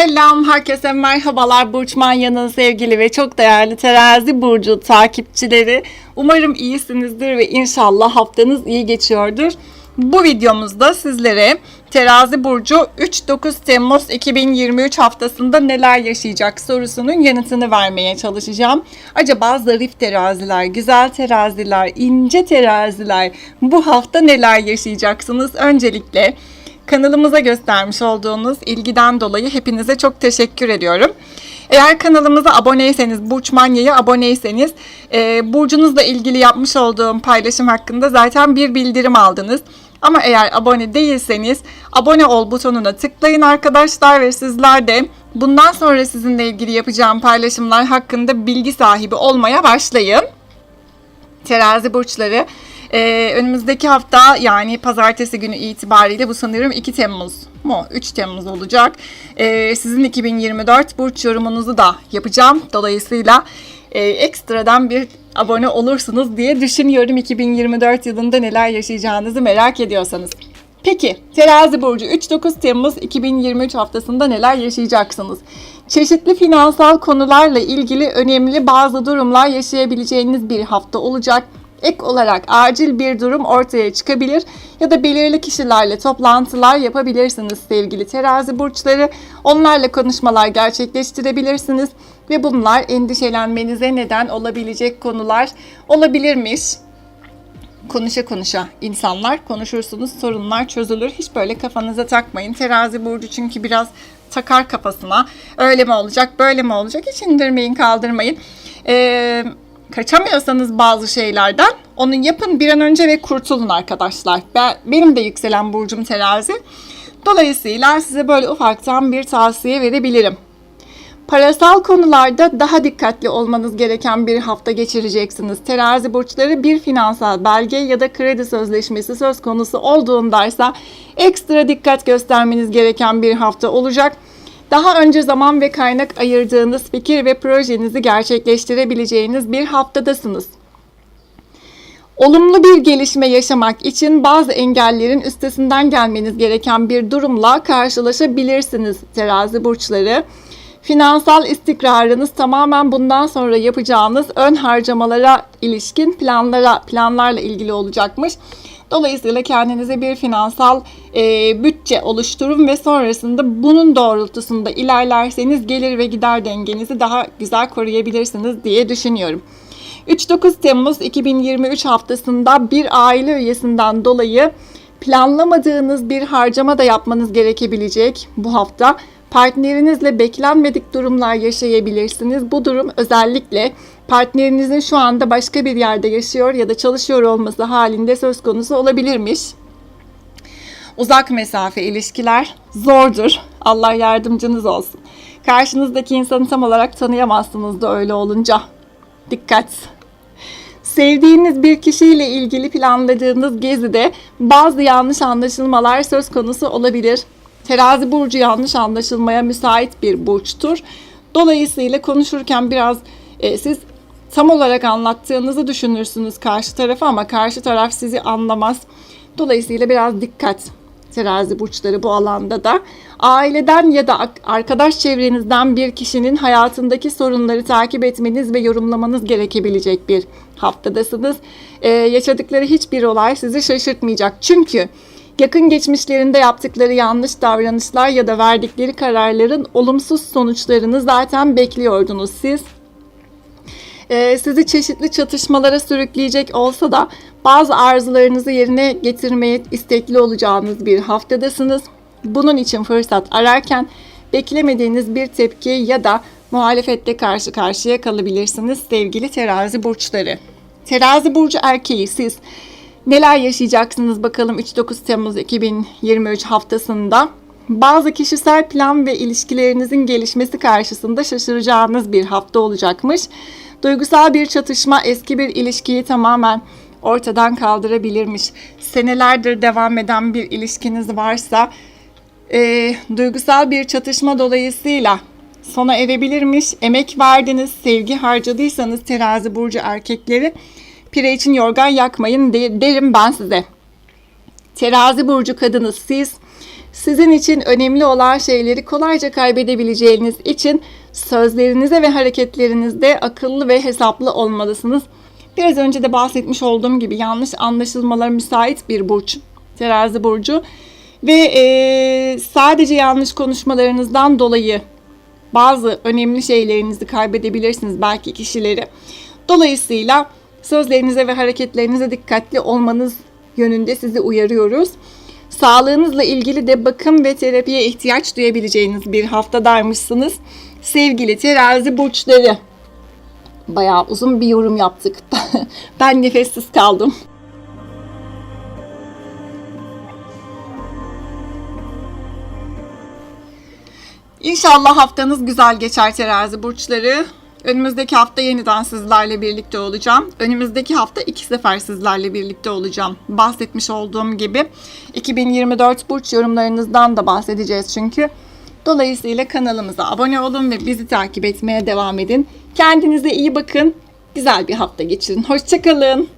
Selam, herkese merhabalar Burç Manya'nın sevgili ve çok değerli terazi burcu takipçileri. Umarım iyisinizdir ve inşallah haftanız iyi geçiyordur. Bu videomuzda sizlere terazi burcu 3-9 Temmuz 2023 haftasında neler yaşayacak sorusunun yanıtını vermeye çalışacağım. Acaba zarif teraziler, güzel teraziler, ince teraziler bu hafta neler yaşayacaksınız? Öncelikle kanalımıza göstermiş olduğunuz ilgiden dolayı hepinize çok teşekkür ediyorum. Eğer kanalımıza aboneyseniz, Burç Manya'ya aboneyseniz, e, burcunuzla ilgili yapmış olduğum paylaşım hakkında zaten bir bildirim aldınız. Ama eğer abone değilseniz abone ol butonuna tıklayın arkadaşlar ve sizler de bundan sonra sizinle ilgili yapacağım paylaşımlar hakkında bilgi sahibi olmaya başlayın. Terazi burçları ee, önümüzdeki hafta yani pazartesi günü itibariyle bu sanırım 2 Temmuz mu 3 Temmuz olacak. Ee, sizin 2024 burç yorumunuzu da yapacağım. Dolayısıyla e, ekstradan bir abone olursunuz diye düşünüyorum 2024 yılında neler yaşayacağınızı merak ediyorsanız. Peki terazi burcu 3-9 Temmuz 2023 haftasında neler yaşayacaksınız? Çeşitli finansal konularla ilgili önemli bazı durumlar yaşayabileceğiniz bir hafta olacak ek olarak acil bir durum ortaya çıkabilir ya da belirli kişilerle toplantılar yapabilirsiniz sevgili terazi burçları. Onlarla konuşmalar gerçekleştirebilirsiniz ve bunlar endişelenmenize neden olabilecek konular olabilirmiş. Konuşa konuşa insanlar konuşursunuz sorunlar çözülür. Hiç böyle kafanıza takmayın. Terazi burcu çünkü biraz takar kafasına. Öyle mi olacak böyle mi olacak hiç indirmeyin kaldırmayın. Eee kaçamıyorsanız bazı şeylerden onu yapın bir an önce ve kurtulun arkadaşlar. Ben, benim de yükselen burcum terazi. Dolayısıyla size böyle ufaktan bir tavsiye verebilirim. Parasal konularda daha dikkatli olmanız gereken bir hafta geçireceksiniz. Terazi burçları bir finansal belge ya da kredi sözleşmesi söz konusu olduğundaysa ekstra dikkat göstermeniz gereken bir hafta olacak. Daha önce zaman ve kaynak ayırdığınız fikir ve projenizi gerçekleştirebileceğiniz bir haftadasınız. Olumlu bir gelişme yaşamak için bazı engellerin üstesinden gelmeniz gereken bir durumla karşılaşabilirsiniz terazi burçları. Finansal istikrarınız tamamen bundan sonra yapacağınız ön harcamalara ilişkin planlara planlarla ilgili olacakmış. Dolayısıyla kendinize bir finansal e, bütçe oluşturun ve sonrasında bunun doğrultusunda ilerlerseniz gelir ve gider dengenizi daha güzel koruyabilirsiniz diye düşünüyorum. 3-9 Temmuz 2023 haftasında bir aile üyesinden dolayı planlamadığınız bir harcama da yapmanız gerekebilecek bu hafta. Partnerinizle beklenmedik durumlar yaşayabilirsiniz. Bu durum özellikle partnerinizin şu anda başka bir yerde yaşıyor ya da çalışıyor olması halinde söz konusu olabilirmiş. Uzak mesafe ilişkiler zordur. Allah yardımcınız olsun. Karşınızdaki insanı tam olarak tanıyamazsınız da öyle olunca. Dikkat. Sevdiğiniz bir kişiyle ilgili planladığınız gezide bazı yanlış anlaşılmalar söz konusu olabilir. Terazi burcu yanlış anlaşılmaya müsait bir burçtur. Dolayısıyla konuşurken biraz e, siz tam olarak anlattığınızı düşünürsünüz karşı tarafa ama karşı taraf sizi anlamaz. Dolayısıyla biraz dikkat terazi burçları bu alanda da. Aileden ya da arkadaş çevrenizden bir kişinin hayatındaki sorunları takip etmeniz ve yorumlamanız gerekebilecek bir haftadasınız. Ee, yaşadıkları hiçbir olay sizi şaşırtmayacak. Çünkü yakın geçmişlerinde yaptıkları yanlış davranışlar ya da verdikleri kararların olumsuz sonuçlarını zaten bekliyordunuz siz. Ee, sizi çeşitli çatışmalara sürükleyecek olsa da bazı arzularınızı yerine getirmeye istekli olacağınız bir haftadasınız. Bunun için fırsat ararken beklemediğiniz bir tepki ya da muhalefette karşı karşıya kalabilirsiniz sevgili terazi burçları. Terazi burcu erkeği siz neler yaşayacaksınız bakalım 3-9 Temmuz 2023 haftasında. Bazı kişisel plan ve ilişkilerinizin gelişmesi karşısında şaşıracağınız bir hafta olacakmış. Duygusal bir çatışma eski bir ilişkiyi tamamen ortadan kaldırabilirmiş. Senelerdir devam eden bir ilişkiniz varsa e, duygusal bir çatışma dolayısıyla sona erebilirmiş. Emek verdiniz, sevgi harcadıysanız terazi burcu erkekleri pire için yorgan yakmayın derim ben size. Terazi burcu kadını siz Sizin için önemli olan şeyleri kolayca kaybedebileceğiniz için sözlerinize ve hareketlerinizde akıllı ve hesaplı olmalısınız. Biraz önce de bahsetmiş olduğum gibi yanlış anlaşılmalara müsait bir burç. Terazi burcu. Ve eee, sadece yanlış konuşmalarınızdan dolayı bazı önemli şeylerinizi kaybedebilirsiniz belki kişileri. Dolayısıyla sözlerinize ve hareketlerinize dikkatli olmanız yönünde sizi uyarıyoruz. Sağlığınızla ilgili de bakım ve terapiye ihtiyaç duyabileceğiniz bir haftadaymışsınız. Sevgili terazi burçları. Bayağı uzun bir yorum yaptık. ben nefessiz kaldım. İnşallah haftanız güzel geçer terazi burçları. Önümüzdeki hafta yeniden sizlerle birlikte olacağım. Önümüzdeki hafta iki sefer sizlerle birlikte olacağım. Bahsetmiş olduğum gibi 2024 burç yorumlarınızdan da bahsedeceğiz çünkü. Dolayısıyla kanalımıza abone olun ve bizi takip etmeye devam edin. Kendinize iyi bakın. Güzel bir hafta geçirin. Hoşçakalın.